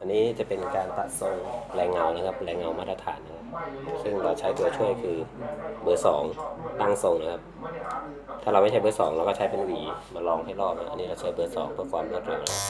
อันนี้จะเป็นการตัดทรงแรงเงานะครับ แรงเงามาตรฐานนะครับซึ่งเราใช้ตัวช่วยคือเบอร์สองตั้งทรงนะครับ ถ้าเราไม่ใช้เบอร์สองเราก็ใช้เป็นหวีมาลองให้รอบนะอันนี้เราใช้เบอร์สองเพื่อความรวดเร็วนะ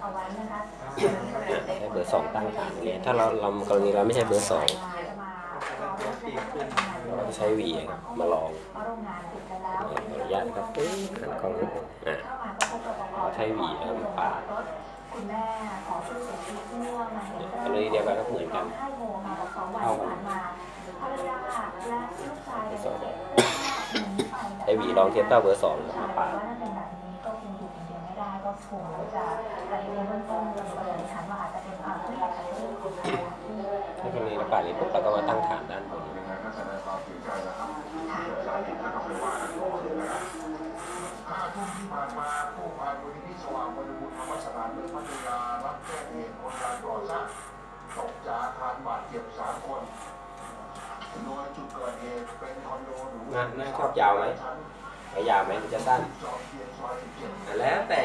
เอาไว้นะคะใช้เบอร์สองตั้งฐานเนี่ยถ้าเราเรากรณีเราไม่ใช่เบอร์สองเราใช้วีครับมาลองระโรงงานปิดไปแล้วขอนุญาตนะครับเอ้ยหันกล้องนิดนึงอะเข้าใช้วีเอามาปาดรถคุณแม่ขอผู้เสียชีวิตเมื่อมาเห็นอันนี้เดียวกันก็เหมือนกันให้โมค่ะบอกสองวันที่ผ่านมาภรรยาและลูกชายเนี่ยเด็กหนีไปใช้หวีลองเทียบเท่าเบอร์สองมาปาด็คงจะแต่ในเบื้องต้นเราสันนิษฐานว่าอาจจะเป็นความเครียดจากเรื่องของภรรยาที่ถ้ากรณีราปาดนี้ปุ๊บเราก็มาตั้งฐานด้านบนยังไงก็แสดงความเสียใจนะครับสาเหตุนะครับไม่ว่ากันต่อเลยนะครับห้าทุ่มที่ผ่านมาผู้ภัยมูลนิธิสว่างบริบูรณ์ธรรมสถานเมืองพัทยารับแจ้งเหตุคนงานก่อสร้างตกจากอาคารบาดเจ็บสามคนโดยจุดเกิดเหตุเป็นคอนโดหรูงานงานชอบยาวไหมชั้นไปยาวไหมหรือจะสั้นจอมเทียนแล้วแต่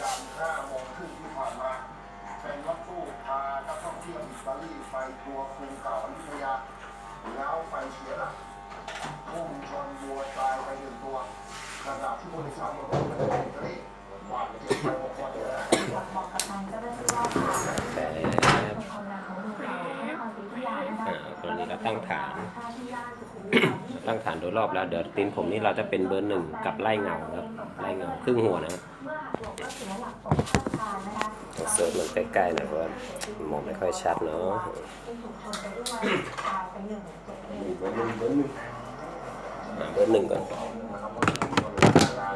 การณ์5โมงครึ่งที่ผ่านมาเป็นรถตู้พานักท่องเที่ยวอิตาลีไปทัวร์กรุงเก่าอยุธยาแล้วไปเสียหลักพุ่งชนวัวตายไปหนึ่งตัว ขณะที่บริษัทรถตู้เป็นอิตาลีบาดเจ็บไปหกคนเลยนะบอกกับทางเจ้าหน้าที่ว่าค่ะแต่เป็นคนงานของโรงงาดีมาชนะคะอ่ากรณีเราตั้งฐาน ตั้งฐานโดยรอบแล้ว เดี๋ยวตีนผมนี่เราจะเป็นเบอร์หนึ่งกับไล่เงาครับ ไล่เงาครึ่งหัวนะครับเมื่อหักหลองเซิร์ฟมันใกล้ๆหน่อยเพราะมองไม่ค่อยชัดเนาะเบอร์หนึ่งก่อน ถ้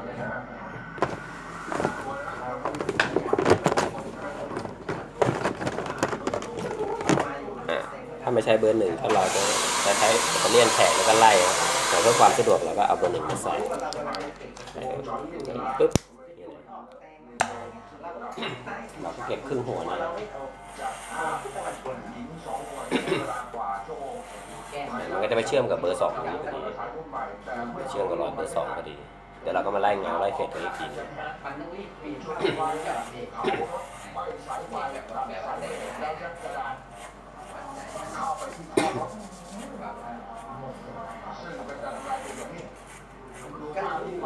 าไม่ใช้เบอร์หนึ่งถ้าเราจะจะใช้จะเลี่ยนแผงแล้วก็ไล่แต่เพื่อความสะดวกเราก็เอาเบอร์หนึ่งมาใส่ปุ๊บเราก็เก็บครึ่งหัวนี่หญิงสองคนใช้เวลากว่าชั่วมันก็จะไปเชื่อมกับเบอร์สองพอดีเชื่อมกับรอยเบอร์สองพอดี ดี๋ยวเราก็มาไล่เงาไล่เฟดกันอีกทีหนึงมันต้องรีบปีนช่วยไว้แบบนี้เขาไปสายไฟตัดสายแล้วยัดกระดาษไปที่ท่อรถซึ่งเป็นการกลายเป็นอย่างนี้ดูภาพที่ไป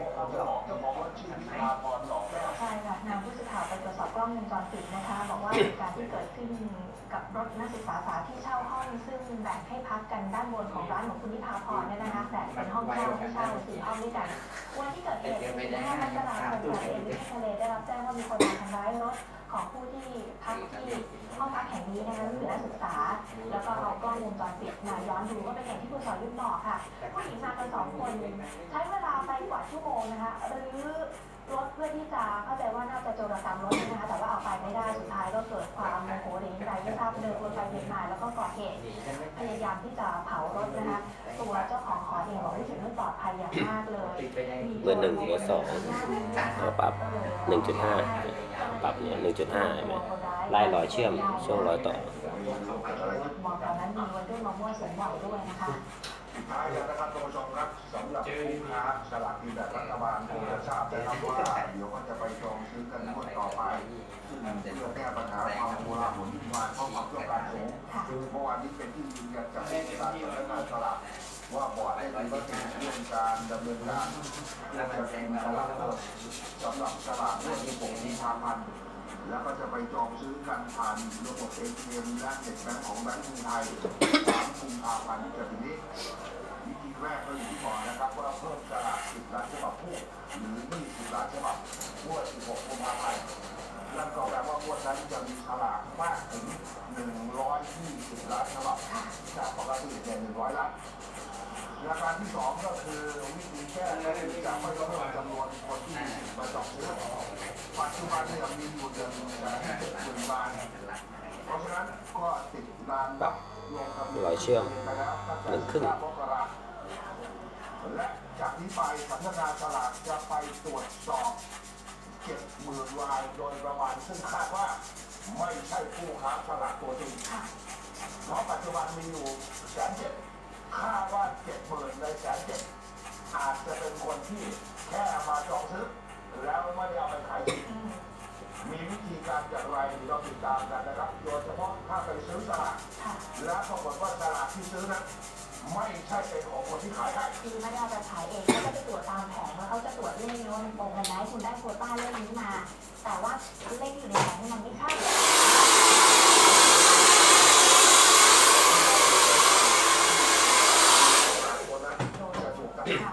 แล้วผมจะบอกเจ้าของรถชื่อพิธาพรหนองใช่ค่ะนำผู้สื่อข่าวไปตรวจสอบกล้องวงจรปิดนะคะ บอกว่าเหตุการณ์ที่เกิดขึ้น กับรถนักศึกษาสาวที่เช่าห้องซึ่งแบ่งให้พักกันด้านบนของร้านของคุณนิพาพรเนี่ยนะคะแบ่งเป็นห้องเช่าให้เช่าสี่ห้องด้วยกันวันที่เกิดเหตุ15มกราคมสายเอ็นวิทยาเลได้รับแจ้งว่ามีคนมาทำร้ายรถของผู้ที่พักที่ห้องพักแห่งนี้นะคะคือนักศึกษา แล้วก็เอากล้องวงจรปิดมาย้อนดูก็เป็นอย่างที่คุณสอยุทธบอกค่ะผู้หญิงมากันสองคน ใช้เวลาไปกว่าชั่วโมงนะคะหรือ รถเพื่อที่จะเข้าใจว่าน่าจะโจรกรรมรถนะคะแต่ว่าเอาไปไม่ได้สุดท้ายก็เกิดความโมโหหรือใจไม่ทราบเดินวนไปเวียนมาแล้วก็ก่อเหตุพยายามที่จะเผารถนะคะตัวเจ้าของหอเองบอกรู้สึกไม่ปลอดภัยอย่างมากเลยติดไปในเบอร์หนึ่งเบอร์สองเราปรับหนึ่งจุดห้าปรับเนี่ยหนึ่งจุดห้าเห็นไหมไล่รอยเชื่อมช่วงรอยต่อบอกตอนนั้นมีวัยรุ่นมามั่วสุมบ่อยด้วยนะคะสุดท้ายแล้วนะครับท่านผู้ชมครับสำหรับผู้ค้าสลากกินแบ่งรัฐ เนินการเรื่องจะเป็นสลากเพิ่มสำหรับสลากงวดที่6กุมภาพันธ์แล้วก็จะไปจองซื้อกันผ่านระบบ ATM และเน็ตแบงก์ของแบงก์กรุงไทย3กุมภาพันธ์จะถึงนี้วิธีแรกก็อย่างที่บอกนะครับว่าเพิ่มสลาก10ล้านฉบับผู้หรือ20ล้านฉบับงวด16กุมภาพันธ์นั่นก็แปลว่างวดนั้นจะมีสลากมากถึง 120 ล้านฉบับจากปกติเนี่ย100 ล้าน ราคารที่สองก็คือวิธีแก้ก็คือจะไม่เพิ่มจำนวนคนที่มาจองซื้อปัจจุบันเนี่ยมีอยู่เดือนแสนเจ็ดหมื่นล้านเพราะฉะนั้นก็ติดล้านปรับลงทะเบียนรอยเชื่อมหนึ่งครึ่งและจากนี้ไปสำนักงานสลากจะไปตรวจสอบเจ็ดหมื่นรายโดยประมาณซึ่งคาดว่าไม่ใช่ผู้ค้าสลากตัวจริงเพราะปัจจุบันมีอยู่แสนเจ็ด คาดว่าเจ็ดหมื่นในแสนเจ็ดอาจจะเป็นคนที่แค่มาจองซื้อแล้วไม่ได้เอาไปขายจริงมีวิธีการอย่างไรเราติดตามกันนะครับ โดยเฉพาะถ้าไปซื้อสลากค่ะแล้วปรากฏว่าสลากที่ซื้อนั้นไม่ใช่เป็นของคนที่ขายให้คือไม่ได้เอาไปขายเองเขาจะไปตรวจตามแผงว่าเขาจะตรวจเลขนี้ว่ามันตรงกันไหมคุณได้โควต้าเลขนี้มา แต่ว่าเลขที่อยู่ในแผงนี่มันไม่ใช่ คนนั้นจะถูกตัด ค่ะ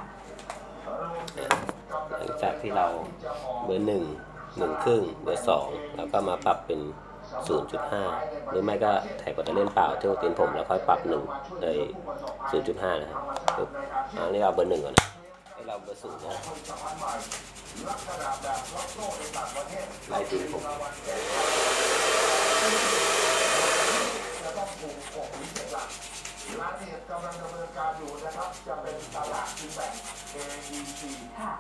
หลังจากที่ เราเบอร์หนึ่งหนึ่งครึ่งเบอร์สองแล้วก็มาปรับเป็น 0.5 หรือไม่ก็แท็กกดเล่นเปล่าเที่ยวตีนผมแล้วค่อยปรับหนึ่งเลย0.5 นะครับอันนี้เราเบอร์หนึ่งก่อนนะให้เราเบอร์ศูนย์นะไล่ตีนผมกปกหรือเจ็ดหลักร้านนี้กำลังดำเนินการอยู่นะครับ จะเป็นตลาดกินแบ่ง ABC ค่ะ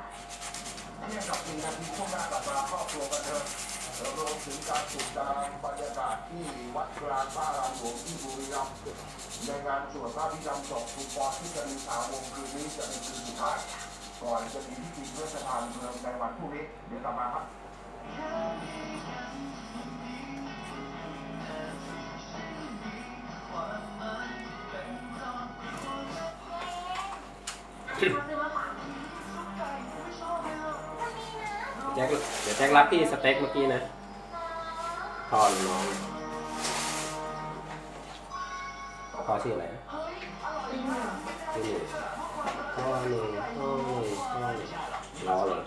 เทียกับปีนาทีช่วงหน้ากลับมาครอบครัวกันเถอะรวมถึงการติดตามบรรยากาศที่วัดกลางพระอารามหลวงที่บุรีรัมย์ในงานสวดพระพิธรรมศพคุณปอที่จะมีสาวงคืนนี้จะเป็นคืนสุดท้ายก่อนจะมีพิธีเพื่อสถานเมืองในวันพรุ่งนี้เดี๋ยวกลับมาครับแจ็คเดี๋ยวแจ็ครับพี่สเต็กเมื่อกี้นะพอหรือน้องพอชื่ออะไรนะชื่อหนึ่งพ่อหนึ่งพ่อหนึ่งพ่อหนึ่งรอเลย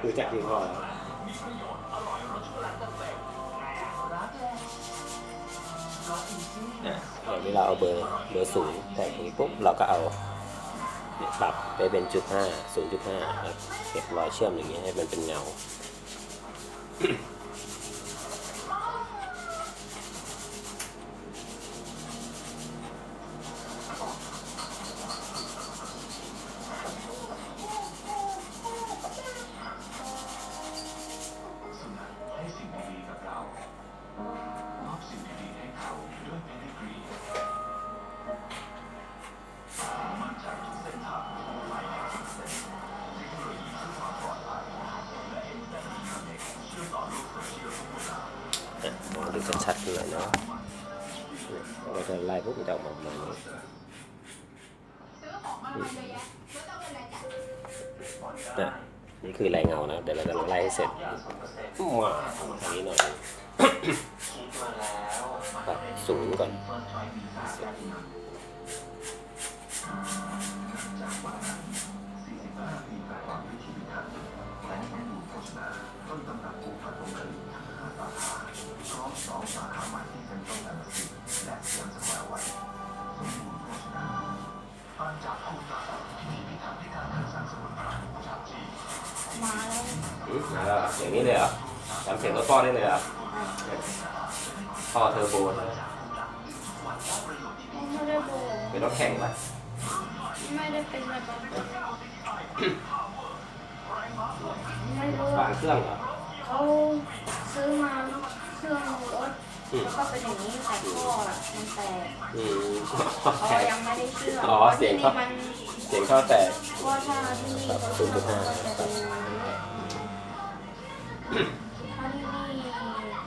คือแจ็คที่พ่ออะเดี๋ยเวลาเอาเบอร์เบอร์ศูนย์แต่ตรงนี้ปุ๊บเราก็เอา ปรับไปเป็นจุดห้าศูนย์จุดห้าครับเก็บรอยเชื่อมอย่างเงี้ยให้มันเป็นเงา diabetes. เครื่องเหรอเขาซื้อมาเครื่องรถอืมแล้วก็เป็นอย่างนี้แต่ท่ออะมันแตกอืมเขายังไม่ได้เชื่อมอ๋อเสียงเขาพราะที่นี่มันเสียงเข้าแตกเพราะว่าถ้าที่นี่ครับเขาศูนย์จุดห้าจะเป็นถ้าที่นี่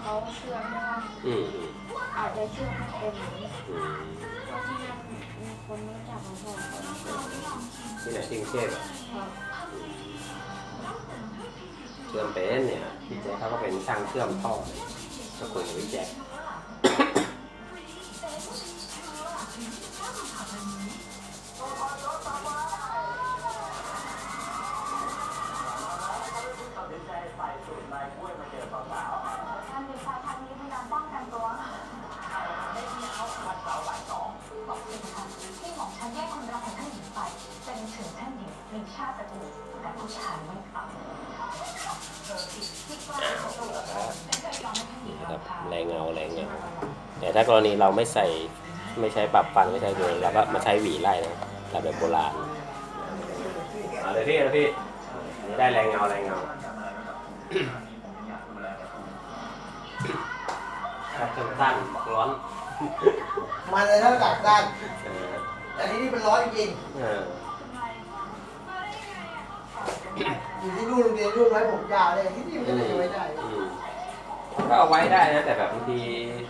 เขาเชื่อมใช่ไหมอืมอืมออาจจะช่วยให้เต็มอืมเพราะที่นั่นมีคนรู้จักมาสองคนที่ไหนที่กรุงเทพเหรอค รับเชื่อมเป็นเนี่ยพี่แจ๊คเขาก็เป็นช่างเชื่อมท่อเลยก็คุยกับพี่แจ๊ค ถ้ากรณีเราไม่ใส่ไม่ใช้ปรับฟันไม่ใช้ตัวเราก็มาใช้หวีไล่นะแบบแบบโบราณเอาเลยพี่นะพี่อันนี้ได้แรงเงาแรงเงาครับสั้นๆร้อนมันเลยเท่ากับด้านเออแต่ที่นี่เป็นร้อยจริงเออๆอยู่ที่นู่นโรงเรียนนู่นไว้ผมยาวเลยที่นี่มันก็เลยไว้ได้อืม ก็เอาไว้ได้นะแต่แบบบางที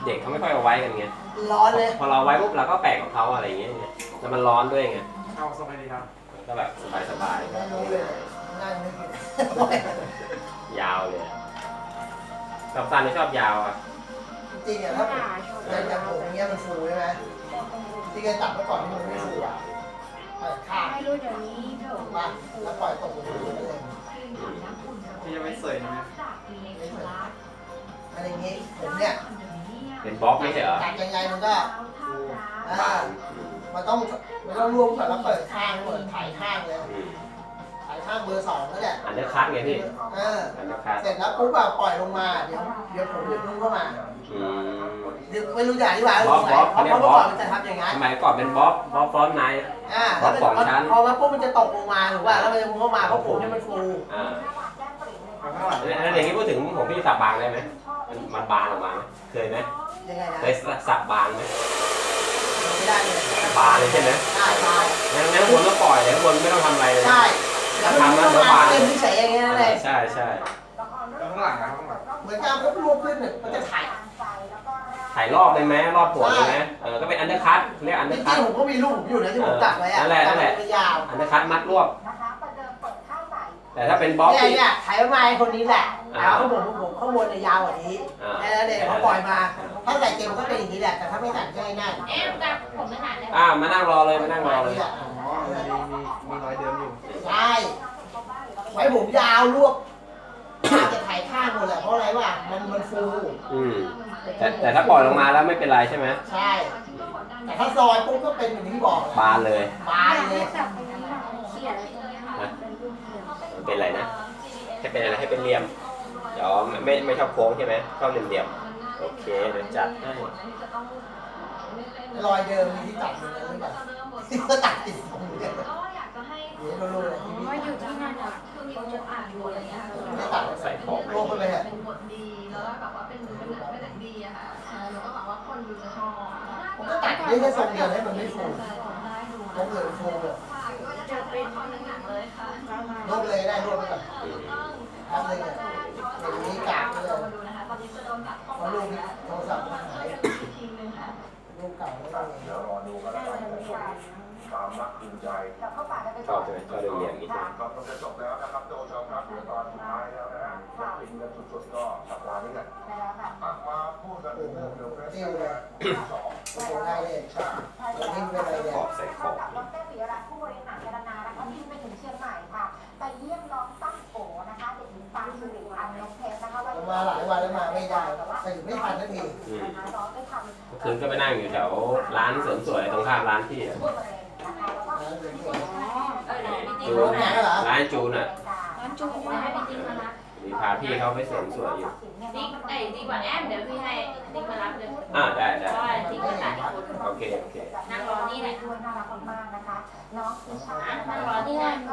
เด็กเขาไม่ค่อยเอาไว้กันไงร้อนเลย พอเราเอาไว้ปุ๊บเราก็แปลกกับเขาอะไรอย่างเงี้ยแล้วมันร้อนด้วยไงเอาสบายดีครับก็แบบสบายไม่รู้เลยนั่งนึกอยู่ๆยาวเลยชอบสั้นหรือชอบยาวอะจริงๆอะถ้าผมด่าชอบในอย่างผมอย่างเงี้ยมันฟูใช่ไหมที่เคยตัดเมื่อก่อนที่มันไม่ฟูอะปล่อยข้างไม่รู้เดี๋ยวนี้ผมมาแล้วปล่อยตกลงพื้นเลยพี่ยังไม่เสยใช่ไหม อะไรอย่างงี้ผมเนี่ยเป็นบล็อกไม่ใช่เหรอตัดยังไงมันก็บาอ่านมันต้องมันต้องรวมก่อนแล้วเปิดข้างเปิดถ่ายข้างเลยอืมถ่ายข้างเบอร์สองนั่นแหละอันเดอร์คัทไงพี่เอออันเดอร์คัทเสร็จแล้วปุ๊บอะปล่อยลงมาเดี๋ยวเดี๋ยวผมดึงนุ่งเข้ามาอืม ดึงไม่รู้จะอธิบายบล็อกบล็อกเพราะเขาเรียกเมื่อบล็อกก่อนมันจะทำอย่างนั้น สมัยก่อนเป็นบล็อกบล็อกฟรอนต์ไนท์ อ่าบล็อกสองชั้น พอมาปุ๊บมันจะตกลงมาถูกป่ะแล้วมันจะพุ่งเข้ามาเพราะผมเนี่ยมันฟูอ่าเอาข้างหลังแล้วอย่างนี้พูดถึงผมพี่สับบางได้ไหม มันมันบานออกมาไหมเคยไหมยังไงนะเคยสับบางไหมไม่ได้เลยบานเลยใช่ไหมใช่ใช่งั้นงั้นข้างบนก็ปล่อยเลยข้างบนไม่ต้องทำอะไรเลย ใช่แล้วมันเข้ามาเต็มที่เฉยอย่างเงี้ยนั่นเลยใช่ใช่เอาข้างหลังนะข้างหลังเหมือนกันก็รวมขึ้นเนี่ยมันจะถ่ายถ่ายรอบได้ไหมรอบหัวได้ไหมเออก็เป็นอันเดอร์คัทเรียกอันจเดอริร์คังทๆผมก็มีรูปผมอยู่นะที่ผมตัดไว้อะนั่นแหละนั่นแหละตัดยาวอันเดอร์คัทมัดรวบ แต่ถ้าเป็นบล็อกเนี่ยที่เนี่ยถ่ายมาไอ้คนนี้แหละอ่าเอาข้างบนผมข้างบนเนี่ยยาวกว่านี้อ่าแค่นั้นเองเขาปล่อยมา ถ้าใส่เกมก็เป็นอย่างนี้แหละ แต่ถ้าไม่ใส่ก็ง่ายเอ๊ะแต่ผมไม่หนาเลยอ่ามานั่งรอเลยมานั่งรอเลยอ๋อมีมีมีรอยเดิมอยู่ใช่ไว้ผมยาวรวบจะถ่ายข้างหมดแหละเพราะอะไรวะมันมันฟูอืมแต่แต่ถ้าปล่อยลงมาแล้วไม่เป็นไรใช่ไหมใช่ แต่ถ้าซอยปุ๊บก็เป็นอย่างที่บอกบานเลยบานเลย เป็นอะไรนะให้เป็นอะไรให้เป็นเหลี่ยมเดี๋ยวไม่ไม่ไม่ชอบโค้งใช่ไหมชอบเหลี่ยมเหลี่ยมๆโอเคเดี๋ยวจัดให้รอยเดิมมีที่ตัดอยู่นะหรือเปล่าที่ก็ตัดติดตรงนี้ก็อยากจะให้เดี๋ยวรู้เลยที่ผมนี่ว่าอยู่ที่นั่นอะคือมีคนอ่านอยู่อะไรเงี้ยไม่ตัดใส่ของโลกไปเลยอะเป็นบทดีแล้วก็แบบว่าเป็นเป็นหนังเป็นหนังดีอะค่ะแล้วก็แบบว่าคนดูจะชอบผมก็ตัดได้แค่ทรงเดียวให้มันไม่ฟูได้ดูตรงอื่นฟูเลย ค่ะก็จะเป็นคอนหนังเลยค่ะ รวบเลยได้รวบไปก่อนอืมทำเลยเนี่ยอย่างนี้กากเลยมาดูนะคะตอนนี้จะโดนตัดข้อเพราะรูปนี้โทรศัพท์มันหายอีกทีนึงค่ะรูปเก่าไม่ได้เลยเดี๋ยวรอดูกันแล้วกันนะครับความรักคืนใจเดี๋ยวเข้าป่าจะไปชอบใช่ไหมชอบเหลี่ยมๆอย่างนี้ใช่ไหม ก็ต้องจะจบแล้ว คืนก็ไปนั่งอยู่แถวร้านเสริมสวยตรงข้ามร้านพี่อะพูดประจูนร้านจูนอะร้านจูนมาให้พี่ติ๊กมารับมีพาพี่เขาไปเสริมสวยอยู่ติ๊กไอ้ติ๊กว่าแอมเดี๋ยวพี่ให้ติ๊กมารับเลยอ่าได้ได้เพราะว่าติ๊กก็ตัดคนโอเคโอเคนั่งรอนี่แหละด้วยน่ารักมากๆนะคะน้องพิชานั่งรอนี่แหละเห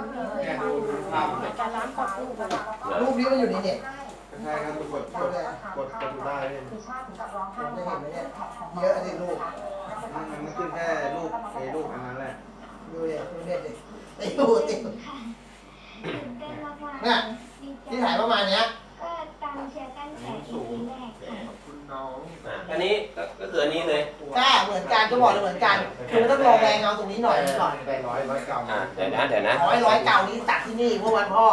มือนกันร้านกดรูปเลยรูปนี้มันอยู่ในเน็ตใช่ครับ ชาถึงกับร้องไห้ผมจะเห็นไหมเนี่ยเยอะสิรูปมันมันขึ้นแค่รูปไอ้รูปอันนั้นแหละดูเนี่ยดูเน็ตดิไอ้ดูติดตื่นเต้นมากๆเนี่ยดีใจที่ถ่ายประมาณเนี้ยก็การเชียร์กันแข่งสูงแรกค่ะคุณน้องอะอันนี้ก็ก็คืออันนี้เลยใช่เหมือนกันก็บอกเลยเหมือนกัน คือมันต้องลองแรงเงาตรงนี้หน่อยก่อนได้ร้อยร้อยเก้าอ่าเดี๋ยวนะเดี๋ยวนะร้อยร้อยเก่านี้ตัดที่นี่เมื่อวันพ่อ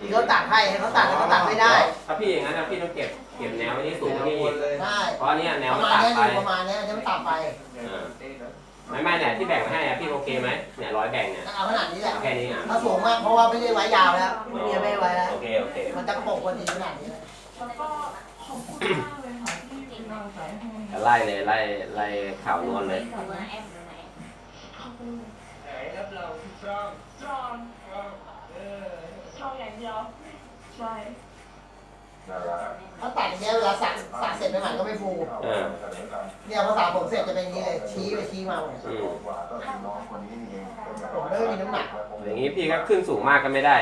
ที่เขาตัดให้เขาตัดแล้วเขาตัดไม่ได้ถ้าพี่อย่างนั้น เนี่ยแนวประมันมาณตัดเนี้ยไปอยู่ประมาณเนี้ยจะไม่ตัดไปอ่าไม่ไม่เนี่ยที่แบ่งมาให้อะพี่โอเคไหมเนี่ยร้อยแบ่งเนี่ยเอาขนาดนี้แหละแค่นี้อะถ้าสูงมากเพราะว่าไม่ได้ไว้ยาวแล้วไม่มีไม่ไว้แล้ว โอเคโอเคมันจะปกพอดีขนาดนี้แหละแล้วก็ขอบคุณมากเลยค่ะที่ติดกำลังใจให้ไล่เลยไล่ไล่ข่าวนวลเลยหนูนะแอมหรือไหนขอบคุณรับเราทุกช่องจอนเออชอบอย่างเดียวใช่ ถ้าตัดอย่างเงี้ยเวลาสักสักเสร็จไปใหม่ก็ไม่ฟูเออเนี่ยพอสระผมเสร็จจะเป็นอย่างนี้เลยชี้ไปชี้มาหมดอืมผมไม่มีน้ำหนักอย่างนี้พี่ก็ขึ้นสูงมากก็ไม่ได้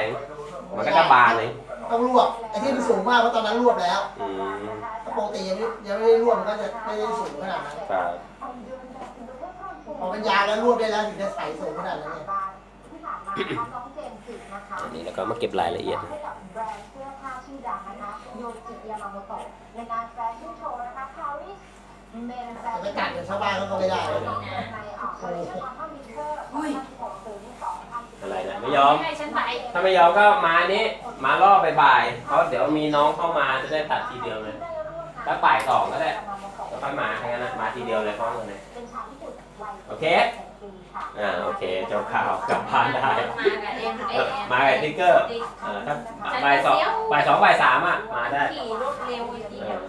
มันก็จะบานเลย ต้องรวบไอ้ที่มันสูงมากเพราะตอนนั้นรวบแล้วอืมถ้าปกติยังไม่ยังไม่ได้รวบมันก็จะไม่ได้สูงขนาดนั้นครับพอมันยาวแล้วรวบได้แล้วถึงจะใส่สูงขนาดนั้นเนี่ยที่ผ่านมานะคะน้องเจมส์จินะคะอันนี้แล้วก็มาเก็บรายละเอียด ให้กับแบรนด์เสื้อผ้าชื่อดังนะคะโยจิยามาโม โตะในงานแฟชั่นโชว์นะคะ Paris Men จะไป Fashion ตัดกับชาวบ้านเขาก็ไม่ได้เลยนะในออกคอลเลคชั่นคอมพิวเตอร์2016ถึง2017อะไรนะไม่ยอม ให้ฉันไปถ้าไม่ยอมก็มานี้มารอบบ่ายๆเพราะเดี๋ยวมีน้องเข้ามาจะได้ตัดทีเดียวเลยถ้าบ่ายสองก็ได้แล้วค่อยมาทั้งนั้นนะมาทีเดียวเลยพร้อมกันเลยเป็นชาวญี่ปุ่นวัยโอเค16ปีค่ะอ่าโอเคเจ้าข่าวกลับบ้านได้ มากับเอ็มเออมากับติ๊กเกอร์เออถ้าบ่ายสองบ่ายสองบ่ายสามอะมาได้ ขี่รถเร็วจริงๆอะ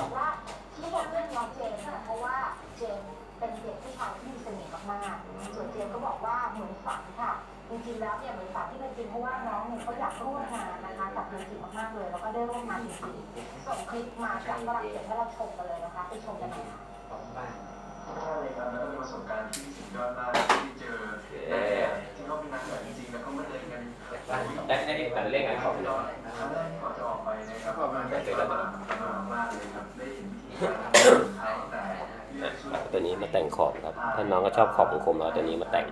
บอกว่าที่บอกเรื่องน้องเจมส์เนี่ยเพราะว่าเจมส์เป็นเด็กผู้ชายที่มีเสน่ห์มากๆส่วนเจมส์ก็บอกว่าเหมือนฝันค่ะจริงๆแล้วเนี่ยเหมือนฝันที่เป็นจริงเพราะว่าน้องเนี่ยเขาอยากร่วมงานนะคะกับยูจิมากๆเลยแล้วก็ได้ร่วมงานจริงๆส่งคลิปมาจากฝรั่งเศสให้เราชมกันเลยนะคะไปชมกันหน่อยค่ะใช่เลยครับแล้วก็เป็นประสบการณ์ที่สุดยอดมากที่เจอแบบที่เขาเป็นนักแบบจริงๆแล้วก็ไม่เลยกันได้ได้แต่เลขอะไรของคเนี่ยรั้ แรกที่ก่อนจะออกไปนะมันก็เจอแล้วมากเลยครับได้เห็นวิธีการทำเขาแต่ตัวนี้มาแต่งขอบครับ ท่านน้องก็ชอบขอบคมเราตัวนี้มาแต่ง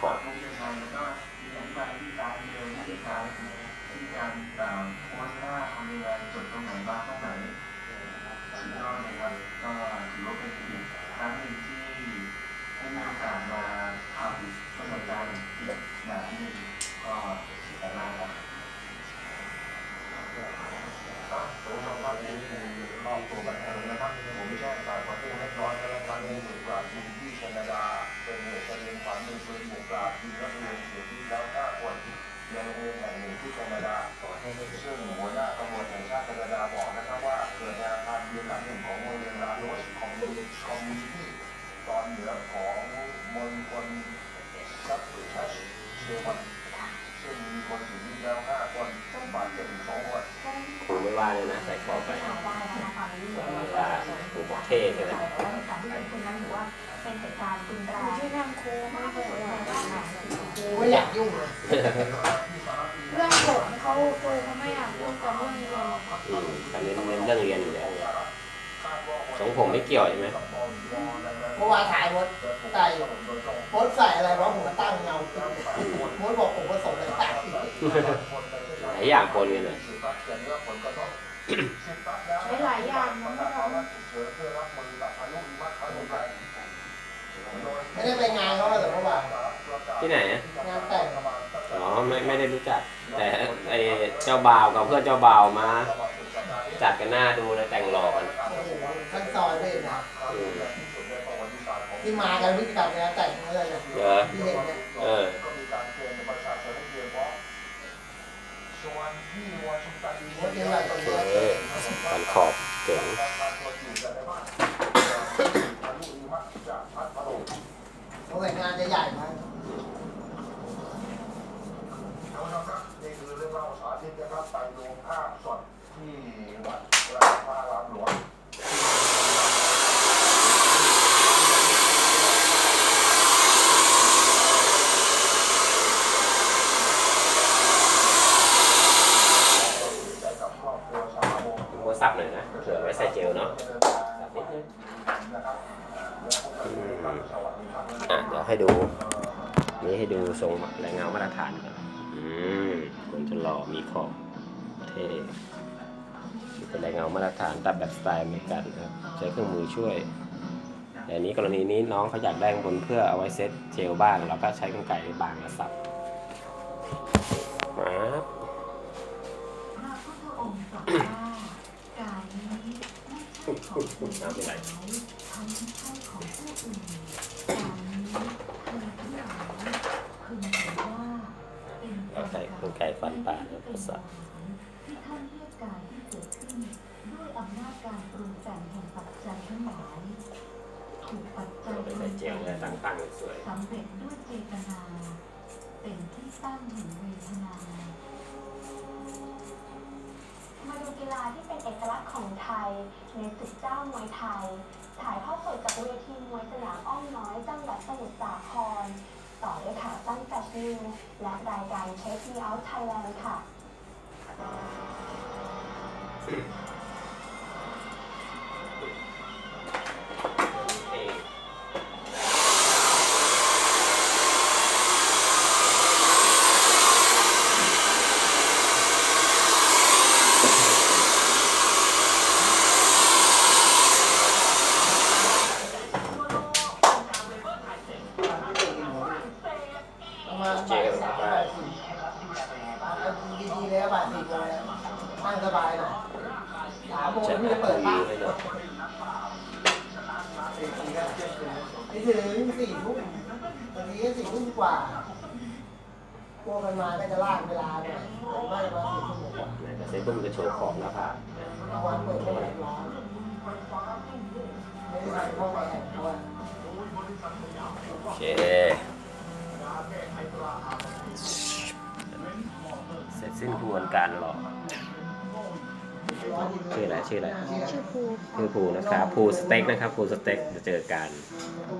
ขอบปรุงยังไงแล้วก็มีอธิบายวิธีการเดินวิธีการวิธีการโพสท่าทำยังไงจุดตรงไหนบ้างตรงไหน สุดยอดเลยครับก็ถือว่าเป็นอีกครั้งหนึ่งที่ได้มีโอกาสมาทำประสบการณ์อีกแบบหนึงก็สุดยอดมากครับ คุณผู้ชมครับนี่คือครอบครัวบันเทิงนะครับผมแจ้งสายขอโทษเล็กน้อยแล้วกันในเหตุกราดยิงที่แคนาดา เป็นเหตุสะเทือนขวัญในปืนบุกกราดยิงนักเรียนเสียชีวิตแล้ว5คนในโรงเรียนแห่งหนึ่งที่แคนาดา ซึ่งหัวหน้าตำรวจแห่งชาติแคนาดาบอกนะครับว่าเกิดในอาคารเรียนหลังหนึ่งของโรงเรียนลาโรสคอมมิวนิคอมมิวนิตี้ตอนเหนือของมณฑลซับเทัชเชวันซึ่งมีคนเสียชีวิตแล้ว5คนบาดเจ็บอีก2คนครูไม่ว่าเลยนะใส่ขอบไปได้นะคะตอนนี้อยู่ในว่าครูบอกเท่ใช่ไหมเหตุการณ์ที่เกิดขึ้นนั้นถือว่าเป็นเหตุการณ์รุนแรงช่วยทำโค้งให้ผมหน่อยค่ะกูไม่อยากยุ่งเลยเรื่องผม เขาครูเขาไม่อยากพูดกับเรื่องเรียนอืมตอนนี้เน้นเรื่องเรียนอยู่แล้วเนี่ยสองผมไม่เกี่ยวใช่ไหมเมื่อวานถ่ายรถใส่โพสต์ใส่อะไรวะหัวตั้งเงาขึ้นโพสต์บอกผมผสมอะไรต่างหลายอย่างปนกันเลยใช้หลายอย่างนะไม่ทำไม่ได้ไปงานเขาแต่เมื่อวานที่ไหนอะงานแต่งอ๋อไม่ไม่ได้รู้จัก แต่ไอเจ้าบ่าวกับเพื่อนเจ้าบ่าวมา จัดกันหน้าดูเลยแต่งหล่อกันโอ้โหท่านซอยด้วยนะอืมที่มากันพิธีกรรมงานแต่งนั่นเลยนะเหรอที่เห็นเนี่ยเออโพสต์เยอะเลยตรงเนี้ยเออกันขอบเจ๋งสงสัยงานจะใหญ่มาก นนะครับใช้เครื่องมือช่วยแต่อันนี้กรณีนี้น้องเขาอยากได้ข้างบนเพื่อเอาไว้เซตเจลบ้างเราก็ใช้กรรไกรบางและสับมาพระพุทธองค์ตรัสว่ากายนี้ไม่ใช่ของคุณทั้งหลายทั้งไม่ใช่ของผู้อื่นกายนี้คือทั้งหลายพึงเห็นว่าเป็นเราใช้กรรไกรฟันปลาและประสาท ที่ท่านเรียกกายที่เกิดขึ้น ด้วยอำนาจ การปรุงแต่งแห่งปัจจัยทั้งหลายถูกปัจจัยใส่เจลเลยตั้งๆสวสำเร็จด้วยเจตนา เป็นที่ตั้งแห่งเวทนา มาดูกีฬาที่เป็นเอกลักษณ์ของไทย ในศึกเจ้ามวยไทย ถ่ายทอดสดจากเวทีมวยสยามอ้อมน้อยจังหวัดสมุทรสาคร ต่อด้วยข่าวสั้นแฟชั่นและรายการเช็คมีเอาท์ไทยแลนด์ค่ะประายสามบ่ายสี่เอาดีๆเลยบ่ายสี่โมงแล้วนั่งสบายหน่อยสามโมงพี่จะเปิดปั๊วบให้หน่อยไม่ถึงสี่ทุ่มบางทีก็สี่ทุ่มกว่าพวกมันมาก็จะลากเวลาหน่อยไม่มาสี่ทุ่มกว่าไหนจะเซ็ตปุ๊บมันจะโชว์ของหน้าผากบาวันเปิดไม่ได้ร้านไม่ได้ใส่ห้อแอร์เพราะว่าโอเค สร็จสิ้นกระบวนการหลอกร้อนดีชื่ออะไรชื่ออะไรชื่อภูชื่อภูนะครับภูสเต็กนะครับภูสเต็กจะเจอกันๆ